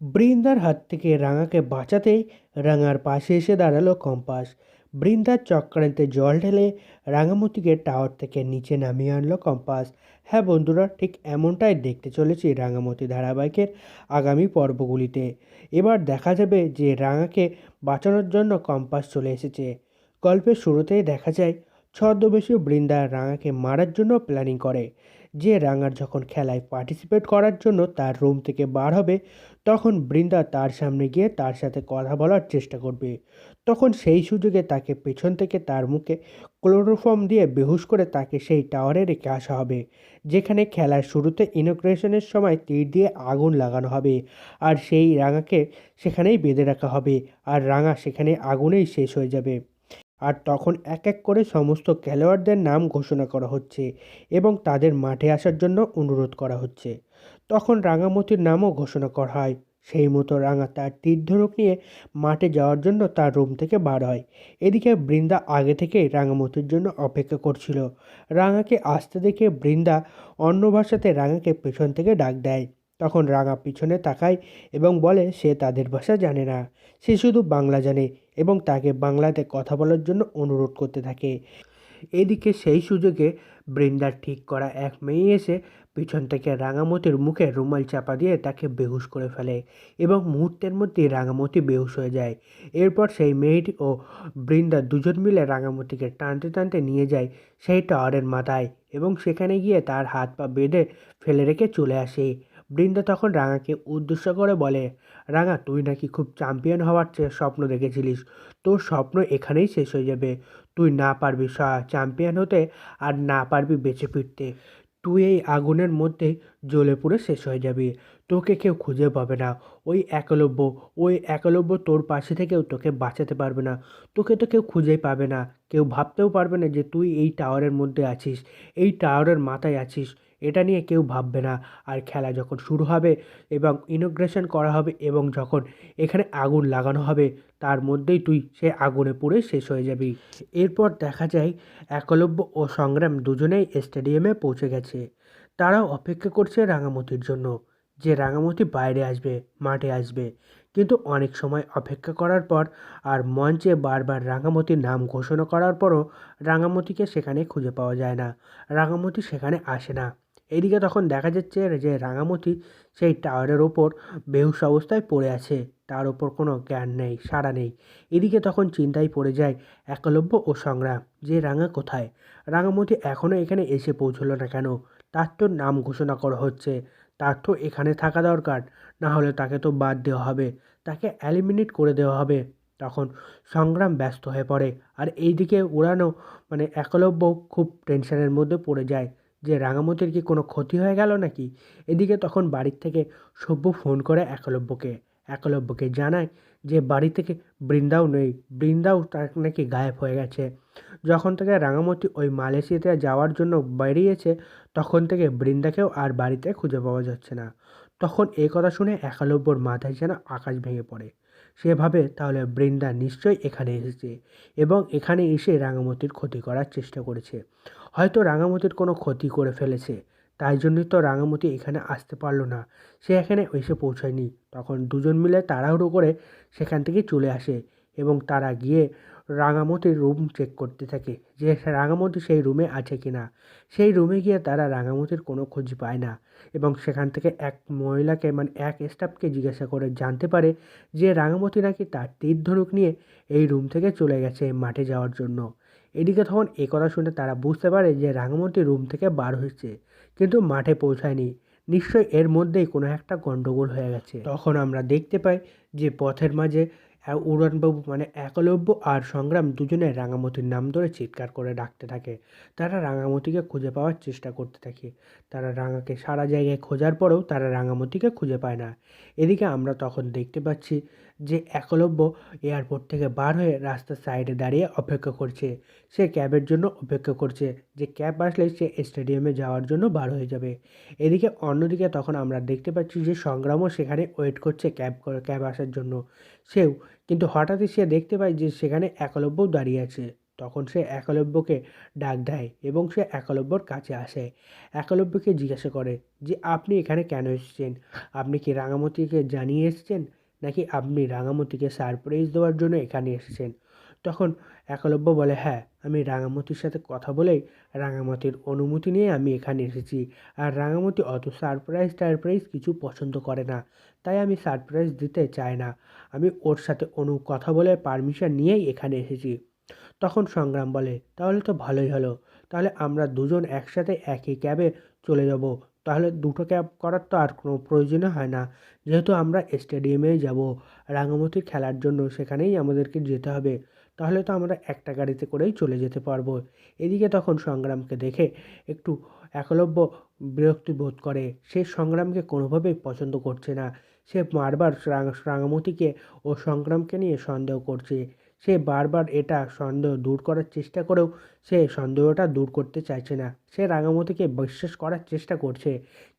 বৃন্দার হাত থেকে রাঙাকে বাঁচাতেই রাঙার পাশে এসে দাঁড়াল কম্পাস। বৃন্দার চক্রান্তে জল ঢেলে রাঙামতিকে টাওয়ার থেকে নিচে নামিয়ে আনলো কম্পাস। হ্যাঁ বন্ধুরা, ঠিক এমনটাই দেখতে চলেছি রাঙামতি ধারাবাহিকের আগামী পর্বগুলিতে। এবার দেখা যাবে যে রাঙাকে বাঁচানোর জন্য কম্পাস চলে এসেছে। গল্পের শুরুতেই দেখা যায়, ছদ্মবেশী বৃন্দা রাঙাকে মারার জন্য প্ল্যানিং করে। যে রাঙার যখন খেলায় পার্টিসিপেট করার জন্য তার রুম থেকে বার হবে, তখন বৃন্দা তার সামনে গিয়ে তার সাথে কথা বলার চেষ্টা করবে। তখন সেই সুযোগে তাকে পেছন থেকে তার মুখে ক্লোরোফর্ম দিয়ে বেহুশ করে তাকে সেই টাওয়ারে রেখে আসা হবে, যেখানে খেলার শুরুতে ইনোগ্রেশনের সময় তীর দিয়ে আগুন লাগানো হবে আর সেই রাঙাকে সেখানেই বেঁধে রাখা হবে আর রাঙা সেখানে আগুনেই শেষ হয়ে যাবে। আর তখন এক এক করে সমস্ত খেলোয়াড়দের নাম ঘোষণা করা হচ্ছে এবং তাদের মাঠে আসার জন্য অনুরোধ করা হচ্ছে। তখন রাঙামতির নামও ঘোষণা করা হয়। সেই মতো রাঙা তার তীর্ধনুক নিয়ে মাঠে যাওয়ার জন্য তার রুম থেকে বার হয়। এদিকে বৃন্দা আগে থেকেই রাঙামতির জন্য অপেক্ষা করছিল। রাঙাকে আসতে দেখে বৃন্দা অন্য ভাষাতে রাঙাকে পেছন থেকে ডাক দেয়। তখন রাঙা পিছনে তাকায় এবং বলে, সে তাদের ভাষা জানে না। সে শুধু বাংলা জানে এবং তাকে বাংলাতে কথা বলার জন্য অনুরোধ করতে থাকে। এদিকে সেই সুযোগে বৃন্দার ঠিক করা এক মেয়ে এসে পিছন থেকে রাঙামতির মুখে রুমাল চাপা দিয়ে তাকে বেহুশ করে ফেলে এবং মুহূর্তের মধ্যেই রাঙামতি বেহুশ হয়ে যায়। এরপর সেই মেয়েটি ও বৃন্দা দুজন মিলে রাঙামতিকে টানতে টানতে নিয়ে যায় সেই টাওয়ারের মাথায় এবং সেখানে গিয়ে তার হাত পা বেঁধে ফেলে রেখে চলে আসে। বৃন্দা তখন রাঙাকে উদ্দেশ্য করে বলে, রাঙা, তুই নাকি খুব চ্যাম্পিয়ন হওয়ার চেয়ে স্বপ্ন দেখেছিলিস। তোর স্বপ্ন এখানেই শেষ হয়ে যাবে। তুই না পারবি চ্যাম্পিয়ন হতে আর না পারবি বেঁচে ফিরতে। তুই এই আগুনের মধ্যে জ্বলে পুড়ে শেষ হয়ে যাবি। তোকে কেউ খুঁজে পাবে না। ওই একলব্য ওই একলব্য তোর পাশে থেকেও তোকে বাঁচাতে পারবে না। তোকে তো কেউ খুঁজেই পাবে না। কেউ ভাবতেও পারবে না যে তুই এই টাওয়ারের মধ্যে আছিস। এই টাওয়ারের মাথায় আছিস। এটা নিয়ে কেউ ভাববে না। আর খেলা যখন শুরু হবে এবং ইনোগ্রেশন করা হবে এবং যখন এখানে আগুন লাগানো হবে, তার মধ্যেই তুই সে আগুনে পুড়ে শেষ হয়ে যাবি। এরপর দেখা যায়, একলব্য ও সংগ্রাম দুজনেই স্টেডিয়ামে পৌঁছে গেছে। তারাও অপেক্ষা করছে রাঙামতির জন্য, যে রাঙামতি বাইরে আসবে, মাঠে আসবে। কিন্তু অনেক সময় অপেক্ষা করার পর আর মঞ্চে বারবার রাঙামতির নাম ঘোষণা করার পরও রাঙামতিকে সেখানে খুঁজে পাওয়া যায় না। রাঙামতি সেখানে আসে না। এদিকে তখন দেখা যাচ্ছে যে রাঙামতি সেই টাওয়ারের ওপর বেহুশ অবস্থায় পড়ে আছে। তার ওপর কোনো জ্ঞান নেই, সাড়া নেই। এদিকে তখন চিন্তায় পড়ে যায় একলব্য ও সংগ্রাম, যে রাঙা কোথায়? রাঙামতি এখনও এখানে এসে পৌঁছলো না কেন? তার তো নাম ঘোষণা করা হচ্ছে, তার তো এখানে থাকা দরকার, না হলে তাকে তো বাদ দেওয়া হবে, তাকে অ্যালিমিনেট করে দেওয়া হবে। তখন সংগ্রাম ব্যস্ত হয়ে পড়ে, আর এইদিকে উড়ানো মানে একলব্য খুব টেনশনের মধ্যে পড়ে যায়। যে রাঙামতির কি কোনো ক্ষতি হয়ে গেল নাকি? এদিকে তখন বাড়ির থেকে সভ্য ফোন করে একলব্যকে। একলব্যকে জানায় যে বাড়ি থেকে বৃন্দাও নেই। বৃন্দাও তার নাকি গায়েব হয়ে গেছে। যখন থেকে রাঙামতি ওই মালয়েশিয়াতে যাওয়ার জন্য বেরিয়েছে, তখন থেকে বৃন্দাকেও আর বাড়িতে খুঁজে পাওয়া যাচ্ছে না। তখন এই কথা শুনে একালব্যর মাথায় যেন আকাশ ভেঙে পড়ে। সে ভাবে তাহলে বৃন্দা নিশ্চয়ই এখানে এসেছে এবং এখানে এসে রাঙামতির ক্ষতি করার চেষ্টা করেছে। হয়তো রাঙামতির কোনো ক্ষতি করে ফেলেছে, তাই জন্যই তো রাঙামতি এখানে আসতে পারল না। সে এখানে এসে পৌঁছায়নি। তখন দুজন মিলে তাড়াহুড়ো করে সেখান থেকে চলে আসে এবং তারা গিয়ে রাঙামতির রুম চেক করতে থাকে যে রাঙামতি সেই রুমে আছে কি না সেই রুমে গিয়ে তারা রাঙামতির কোনো খোঁজ পায় না এবং সেখান থেকে এক মহিলাকে মানে এক স্টাফকে জিজ্ঞাসা করে জানতে পারে যে রাঙামতি নাকি তার তীর ধনুক নিয়ে এই রুম থেকে চলে গেছে মাঠে যাওয়ার জন্য। এদিকে তখন এ কথা শুনে তারা বুঝতে পারে যে রাঙামতি রুম থেকে বার হয়েছে, কিন্তু মাঠে পৌঁছায়নি। নিশ্চয়ই এর মধ্যেই কোনো একটা গণ্ডগোল হয়ে গেছে। তখন আমরা দেখতে পাই যে পথের মাঝে উড়ানবাবু মানে একলব্য আর সংগ্রাম দুজনে রাঙামতির নাম ধরে চিৎকার করে ডাকতে থাকে। তারা রাঙামতিকে খুঁজে পাওয়ার চেষ্টা করতে থাকে। তারা রাঙাকে সারা জায়গায় খোঁজার পরেও তারা রাঙামতিকে খুঁজে পায় না। এদিকে আমরা তখন দেখতে পাচ্ছি যে একলব্য এয়ারপোর্ট থেকে বার হয়ে রাস্তার সাইডে দাঁড়িয়ে অপেক্ষা করছে। সে ক্যাবের জন্য অপেক্ষা করছে। যে ক্যাব আসলে সে স্টেডিয়ামে যাওয়ার জন্য বার হয়ে যাবে। এদিকে অন্যদিকে তখন আমরা দেখতে পাচ্ছি যে সংগ্রামও সেখানে ওয়েট করছে ক্যাব ক্যাব আসার জন্য। সেও। কিন্তু হঠাৎই সে দেখতে পায় যে সেখানে একলব্যও দাঁড়িয়ে আছে। তখন সে একলব্যকে ডাক দেয় এবং সে একলব্যর কাছে আসে। একলব্যকে জিজ্ঞাসা করে যে, আপনি এখানে কেন এসেছেন? আপনি কি রাঙামতিকে জানিয়ে এসেছেন? নাকি আপনি রাঙামতিকে সারপ্রাইজ দেওয়ার জন্য এখানে এসেছেন? তখন একলব্য বলে হ্যাঁ আমি রাঙামতির সাথে কথা বলেই রাঙামতির অনুমতি নিয়ে আমি এখানে এসেছি। আর রাঙামতি অত সারপ্রাইজ টারপ্রাইজ কিছু পছন্দ করে না, তাই আমি সারপ্রাইজ দিতে চাই না। আমি ওর সাথে অনু কথা বলে পারমিশন নিয়েই এখানে এসেছি। তখন সংগ্রাম বলে, তাহলে তো ভালোই হলো। তাহলে আমরা দুজন একসাথে একই ক্যাবে চলে যাব। তাহলে দুটো ক্যাব করার তো আর কোনো প্রয়োজনই হয় না। যেহেতু আমরা স্টেডিয়ামে যাব। রাঙামতির খেলার জন্য সেখানেই আমাদেরকে যেতে হবে। তাহলে তো আমরা একটা গাড়িতে করেই চলে যেতে পারব। এদিকে তখন সংগ্রামকে দেখে একটু একলব্য বিরক্তি বোধ করে। সে সংগ্রামকে কোনোভাবেই পছন্দ করছে না। সে বারবার রাঙা, রাঙামতিকে ও সংগ্রামকে নিয়ে সন্দেহ করছে। সে বারবার এটা সন্দেহ দূর করার চেষ্টা করেও সে সন্দেহটা দূর করতে চাইছে না। সে রাঙামতিকে বিশ্বাস করার চেষ্টা করছে,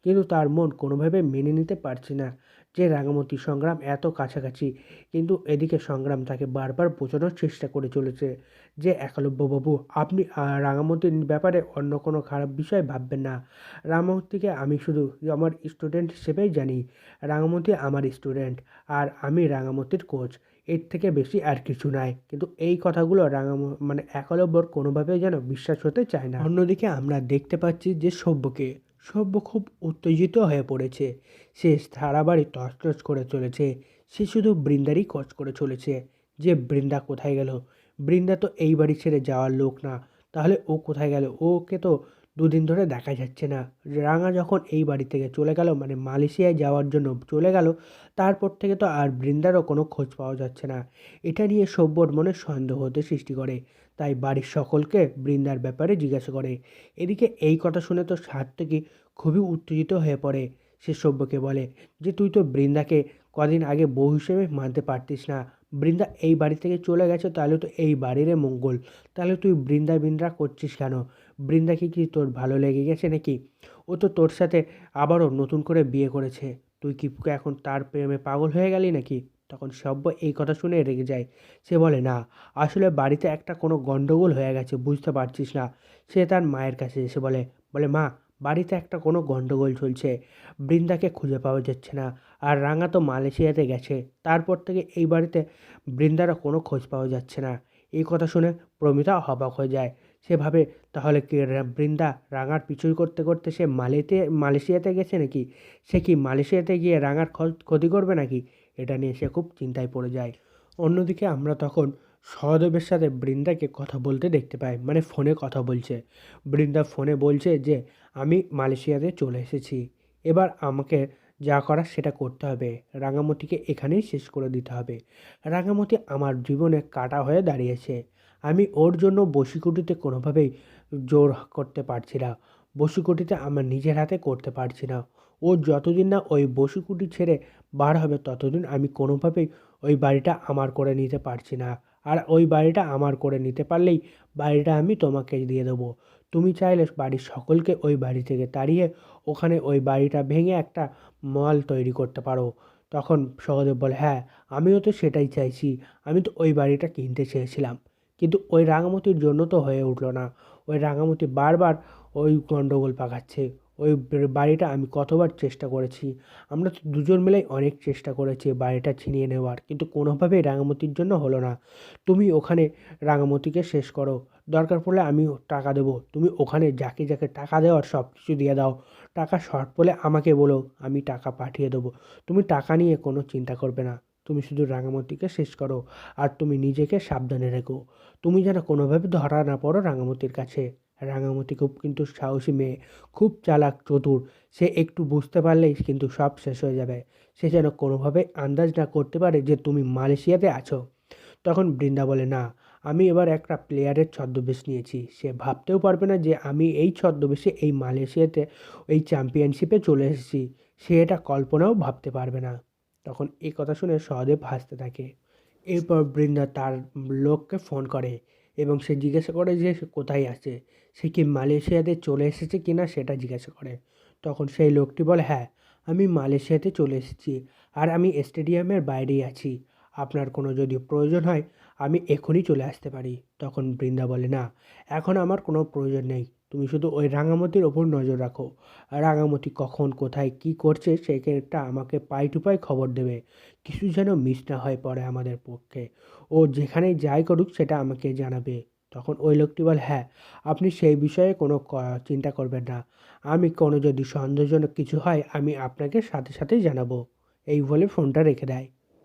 কিন্তু তার মন কোনোভাবে মেনে নিতে পারছে না। যে রাঙামতি সংগ্রাম এত কাছাকাছি, কিন্তু এদিকে সংগ্রাম তাকে বারবার বোঝানোর চেষ্টা করে চলেছে যে, একলব্যবাবু, আপনি রাঙামতির ব্যাপারে অন্য কোনো খারাপ বিষয় ভাববেন না। রাঙামতিকে আমি শুধু আমার স্টুডেন্ট হিসেবেই জানি। রাঙামতি আমার স্টুডেন্ট আর আমি রাঙামতির কোচ এর থেকে বেশি আর কিছু নাই। কিন্তু এই কথাগুলো রাঙাম মানে একলব্যর কোনোভাবেই যেন বিশ্বাস হতে চায় না। অন্যদিকে আমরা দেখতে পাচ্ছি যে সভ্যকে সভ্য খুব উত্তেজিত হয়ে পড়েছে। সে সারা বাড়ি তছনছ করে চলেছে। সে শুধু বৃন্দারই কচ করে চলেছে যে বৃন্দা কোথায় গেল। বৃন্দা তো এই বাড়ি ছেড়ে যাওয়ার লোক না। তাহলে ও কোথায় গেল? ওকে তো দুদিন ধরে দেখা যাচ্ছে না। রাঙা যখন এই বাড়ি থেকে চলে গেল মানে মালয়েশিয়ায় যাওয়ার জন্য চলে গেল, তারপর থেকে তো আর বৃন্দারও কোনো খোঁজ পাওয়া যাচ্ছে না। এটা নিয়ে সভ্যর মনে সন্দেহ হতে সৃষ্টি করে। তাই বাড়ির সকলকে বৃন্দার ব্যাপারে জিজ্ঞাসা করে। এদিকে এই কথা শুনে তো সাত্তকী খুবই উত্তেজিত হয়ে পড়ে। সে সভ্যকে বলে যে, তুই তো বৃন্দাকে কদিন আগে বউ হিসেবে মানতে পারতিস না। বৃন্দা এই বাড়ি থেকে চলে গেছে, তাহলে তো এই বাড়িরে মঙ্গল। তাহলে তুই বৃন্দা বৃন্দা করছিস কেন? বৃন্দাকে কি তোর ভালো লেগে গেছে নাকি? ও তো তোর সাথে আবারও নতুন করে বিয়ে করেছে। তুই কি এখন তার প্রেমে পাগল হয়ে গেলি নাকি? তখন সব্য এই কথা শুনে রেগে যায়। সে বলে, না, আসলে বাড়িতে একটা কোনো গণ্ডগোল হয়ে গেছে, বুঝতে পারছিস না। সে তার মায়ের কাছে এসে বলে বলে, মা, বাড়িতে একটা কোনো গণ্ডগোল চলছে। বৃন্দাকে খুঁজে পাওয়া যাচ্ছে না, আর রাঙা তো মালয়েশিয়াতে গেছে। তারপর থেকে এই বাড়িতে বৃন্দারও কোনো খোঁজ পাওয়া যাচ্ছে না। এই কথা শুনে প্রমিতা অবাক হয়ে যায়। সে ভাবে, তাহলে কি বৃন্দা রাঙার পিছুই করতে করতে সে মালেতে, মালয়েশিয়াতে গেছে নাকি? সে কি মালয়েশিয়াতে গিয়ে রাঙার ক্ষতি করবে নাকি? এটা নিয়ে সে খুব চিন্তায় পড়ে যায়। অন্যদিকে আমরা তখন সহদেবের সাথে বৃন্দাকে কথা বলতে দেখতে পাই মানে ফোনে কথা বলছে। বৃন্দা ফোনে বলছে যে, আমি মালয়েশিয়াতে চলে এসেছি। এবার আমাকে যা করার সেটা করতে হবে। রাঙামতিকে এখানেই শেষ করে দিতে হবে। রাঙামতি আমার জীবনে কাটা হয়ে দাঁড়িয়েছে। আমি ওর জন্য বসিকুটিতে কোনোভাবেই জোর করতে পারছি না। বসিকুটিতে আমার নিজের হাতে করতে পারছি না। ও যতদিন না ওই বসিকুটি ছেড়ে বার হবে ততদিন আমি কোনোভাবেই ওই বাড়িটা আমার করে নিতে পারছি না। আর ওই বাড়িটা আমার করে নিতে পারলেই বাড়িটা আমি তোমাকে দিয়ে দেবো। তুমি চাইলে বাড়ির সকলকে ওই বাড়ি থেকে তাড়িয়ে ওখানে ওই বাড়িটা ভেঙে একটা মল তৈরি করতে পারো। তখন সহদেব বলে হ্যাঁ আমিও তো সেটাই চাইছি। আমি তো ওই বাড়িটা কিনতে চেয়েছিলাম। কিন্তু ওই রাঙামতির জন্য তো হয়ে উঠল না। ওই রাঙামতি বারবার ওই গণ্ডগোল পাকাচ্ছে। ওই বাড়িটা আমি কতবার চেষ্টা করেছি। আমরা তো দুজন মিলেই অনেক চেষ্টা করেছি বাড়িটা ছিনিয়ে নেওয়ার, কিন্তু কোনোভাবেই রাঙামতির জন্য হলো না। তুমি ওখানে রাঙামতিকে শেষ করো। দরকার পড়লে আমি টাকা দেবো। তুমি ওখানে যাকে যাকে টাকা দেওয়ার সব কিছু দিয়ে দাও। টাকা শর্ট পড়লে আমাকে বলো, আমি টাকা পাঠিয়ে দেবো। তুমি টাকা নিয়ে কোনো চিন্তা করবে না। তুমি শুধু রাঙামতিকে শেষ করো। আর তুমি নিজেকে সাবধানে রেখো। তুমি যেন কোনোভাবে ধরা না পড়ো রাঙামতির কাছে। রাঙামতি খুব কিন্তু সাহসী মেয়ে, খুব চালাক, চতুর। সে একটু বুঝতে পারলেই কিন্তু সব শেষ হয়ে যাবে। সে যেন কোনোভাবে আন্দাজ না করতে পারে যে তুমি মালয়েশিয়াতে আছো। তখন বৃন্দা বলে, না, আমি এবার একটা প্লেয়ারের ছদ্মবেশ নিয়েছি। সে ভাবতেও পারবে না যে আমি এই ছদ্মবেশে এই মালয়েশিয়াতে, এই চ্যাম্পিয়নশিপে চলে এসেছি। সে এটা কল্পনাও ভাবতে পারবে না। তখন এই কথা শুনে সহদেব হাসতে থাকে। এরপর বৃন্দা তার লোককে ফোন করে এবং সে জিজ্ঞাসা করে যে সে কোথায় আছে? সে কি মালয়েশিয়াতে চলে এসেছে কি না সেটা জিজ্ঞাসা করে। তখন সেই লোকটি বলে হ্যাঁ আমি মালয়েশিয়াতে চলে এসেছি আর আমি স্টেডিয়ামের বাইরেই আছি। আপনার কোনো যদি প্রয়োজন হয়, আমি এখনই চলে আসতে পারি। তখন বৃন্দা বলে, না, এখন আমার কোনো প্রয়োজন নেই। তুমি শুধু ওই রাঙামতির ওপর নজর রাখো। রাঙামতি কখন, কোথায়, কি করছে সেটা আমাকে পাই টু পাই খবর দেবে। কিছু যেন মিস না হয় পড়ে আমাদের পক্ষে। ও যেখানে যাই করুক, সেটা আমাকে জানাবে। তখন ওই লোকটি বলে হ্যাঁ আপনি সেই বিষয়ে কোনো চিন্তা করবেন না। আমি কোনো যদি সন্দেহজনক কিছু হয়, আমি আপনাকে সাথে সাথেই জানাব। এই বলে ফোনটা রেখে দেয়।